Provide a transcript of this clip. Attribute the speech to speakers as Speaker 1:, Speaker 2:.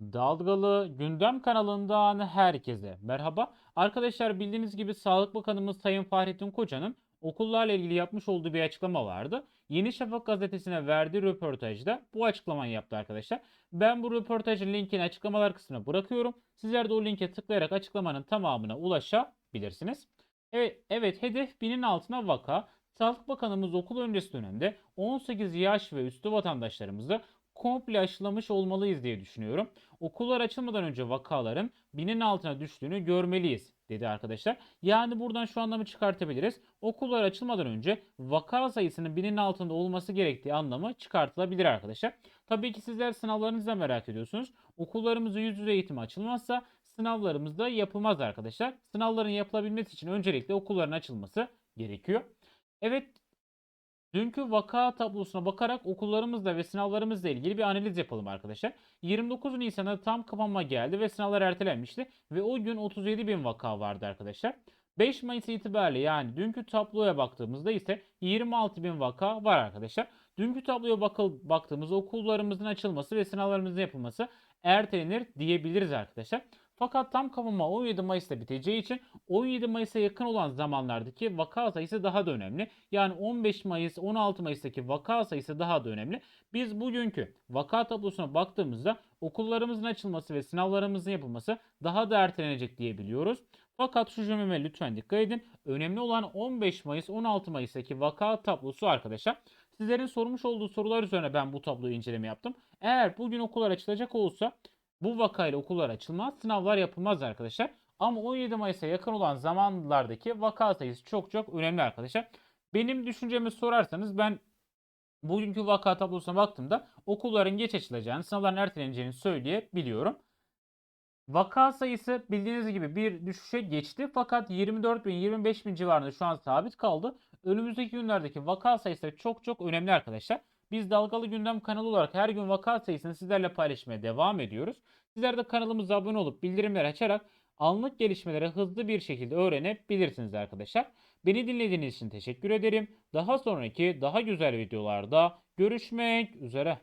Speaker 1: Dalgalı Gündem kanalından herkese merhaba. Arkadaşlar bildiğiniz gibi Sağlık Bakanımız Sayın Fahrettin Koca'nın okullarla ilgili yapmış olduğu bir açıklama vardı. Yeni Şafak gazetesine verdiği röportajda bu açıklamayı yaptı arkadaşlar. Ben bu röportajın linkini açıklamalar kısmına bırakıyorum. Sizler de o linke tıklayarak açıklamanın tamamına ulaşabilirsiniz. Evet, evet hedef binin altına vaka. Sağlık Bakanımız okul öncesi dönemde 18 yaş ve üstü vatandaşlarımızı komple aşılamış olmalıyız diye düşünüyorum. Okullar açılmadan önce vakaların binin altına düştüğünü görmeliyiz dedi arkadaşlar. Yani buradan şu anlamı çıkartabiliriz. Okullar açılmadan önce vaka sayısının binin altında olması gerektiği anlamı çıkartılabilir arkadaşlar. Tabii ki sizler sınavlarınızı da merak ediyorsunuz. Okullarımızda yüz yüze eğitim açılmazsa sınavlarımız da yapılmaz arkadaşlar. Sınavların yapılabilmesi için öncelikle okulların açılması gerekiyor. Evet Dünkü vaka tablosuna bakarak okullarımızla ve sınavlarımızla ilgili bir analiz yapalım arkadaşlar. 29 Nisan'da tam kapanma geldi ve sınavlar ertelenmişti ve o gün 37 bin vaka vardı arkadaşlar. 5 Mayıs itibariyle yani dünkü tabloya baktığımızda ise 26 bin vaka var arkadaşlar. Dünkü tabloya bakıl, baktığımızda okullarımızın açılması ve sınavlarımızın yapılması ertelenir diyebiliriz arkadaşlar. Fakat tam kapanma 17 Mayıs'ta biteceği için 17 Mayıs'a yakın olan zamanlardaki vaka sayısı daha da önemli. Yani 15 Mayıs, 16 Mayıs'taki vaka sayısı daha da önemli. Biz bugünkü vaka tablosuna baktığımızda okullarımızın açılması ve sınavlarımızın yapılması daha da ertelenecek diyebiliyoruz. Fakat şu cümleme lütfen dikkat edin. Önemli olan 15 Mayıs, 16 Mayıs'taki vaka tablosu arkadaşlar. Sizlerin sormuş olduğu sorular üzerine ben bu tabloyu inceleme yaptım. Eğer bugün okullar açılacak olsa bu vakayla okullar açılmaz, sınavlar yapılmaz arkadaşlar. Ama 17 Mayıs'a yakın olan zamanlardaki vaka sayısı çok çok önemli arkadaşlar. Benim düşüncemi sorarsanız ben bugünkü vaka tablosuna baktığımda okulların geç açılacağını, sınavların erteleneceğini söyleyebiliyorum. Vaka sayısı bildiğiniz gibi bir düşüşe geçti fakat 24 bin 25 bin civarında şu an sabit kaldı. Önümüzdeki günlerdeki vaka sayısı çok çok önemli arkadaşlar. Biz Dalgalı Gündem kanalı olarak her gün vaka sayısını sizlerle paylaşmaya devam ediyoruz. Sizler de kanalımıza abone olup bildirimleri açarak anlık gelişmeleri hızlı bir şekilde öğrenebilirsiniz arkadaşlar. Beni dinlediğiniz için teşekkür ederim. Daha sonraki daha güzel videolarda görüşmek üzere.